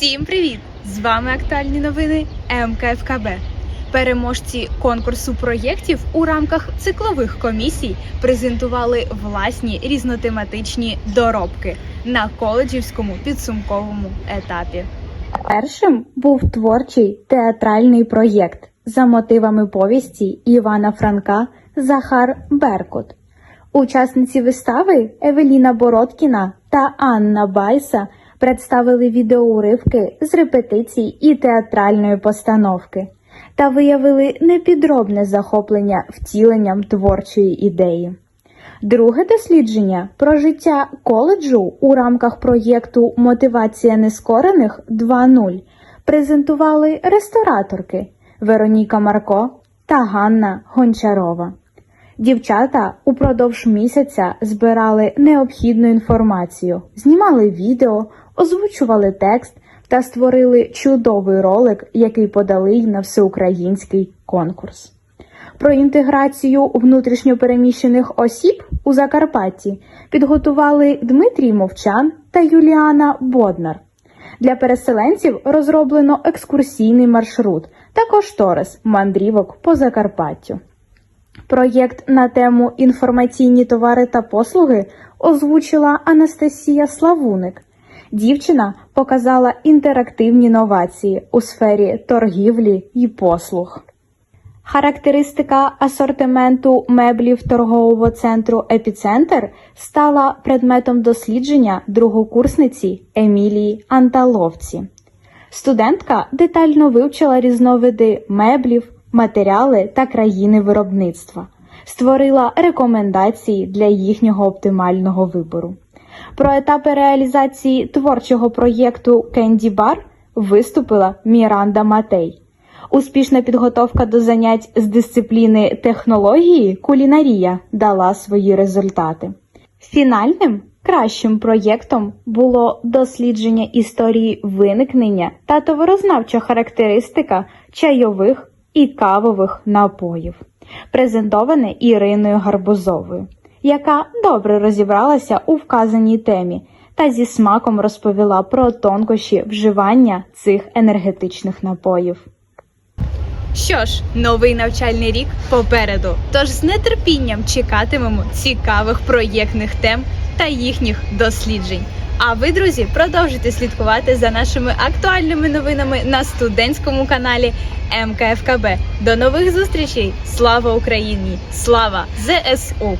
Всім привіт! З вами актуальні новини МКФКБ. Переможці конкурсу проєктів у рамках циклових комісій презентували власні різнотематичні доробки на коледжівському підсумковому етапі. Першим був творчий театральний проєкт за мотивами повісті Івана Франка Захар Беркут. Учасниці вистави Евеліна Бородкіна та Анна Байса представили відеоуривки з репетицій і театральної постановки та виявили непідробне захоплення втіленням творчої ідеї. Друге дослідження про життя коледжу у рамках проєкту Мотивація нескорених 2.0 презентували рестораторки Вероніка Марко та Ганна Гончарова. Дівчата упродовж місяця збирали необхідну інформацію, знімали відео, озвучували текст та створили чудовий ролик, який подали й на всеукраїнський конкурс. Про інтеграцію внутрішньопереміщених осіб у Закарпатті підготували Дмитрій Мовчан та Юліана Боднар. Для переселенців розроблено екскурсійний маршрут та кошторис мандрівок по Закарпаттю. Проєкт на тему інформаційні товари та послуги озвучила Анастасія Славуник. Дівчина показала інтерактивні новації у сфері торгівлі і послуг. Характеристика асортименту меблів торгового центру Епіцентр стала предметом дослідження другокурсниці Емілії Анталовці. Студентка детально вивчила різновиди меблів, матеріали та країни виробництва, створила рекомендації для їхнього оптимального вибору. Про етапи реалізації творчого проєкту Кенді Бар виступила Міранда Матей. Успішна підготовка до занять з дисципліни технології кулінарія дала свої результати. Фінальним кращим проєктом було дослідження історії виникнення та товарознавча характеристика чайових і кавових напоїв, презентоване Іриною Гарбузовою, яка добре розібралася у вказаній темі та зі смаком розповіла про тонкощі вживання цих енергетичних напоїв. Що ж, новий навчальний рік попереду. Тож з нетерпінням чекатимемо цікавих проєктних тем та їхніх досліджень. А ви, друзі, продовжуйте слідкувати за нашими актуальними новинами на студентському каналі МКФКБ. До нових зустрічей! Слава Україні! Слава ЗСУ!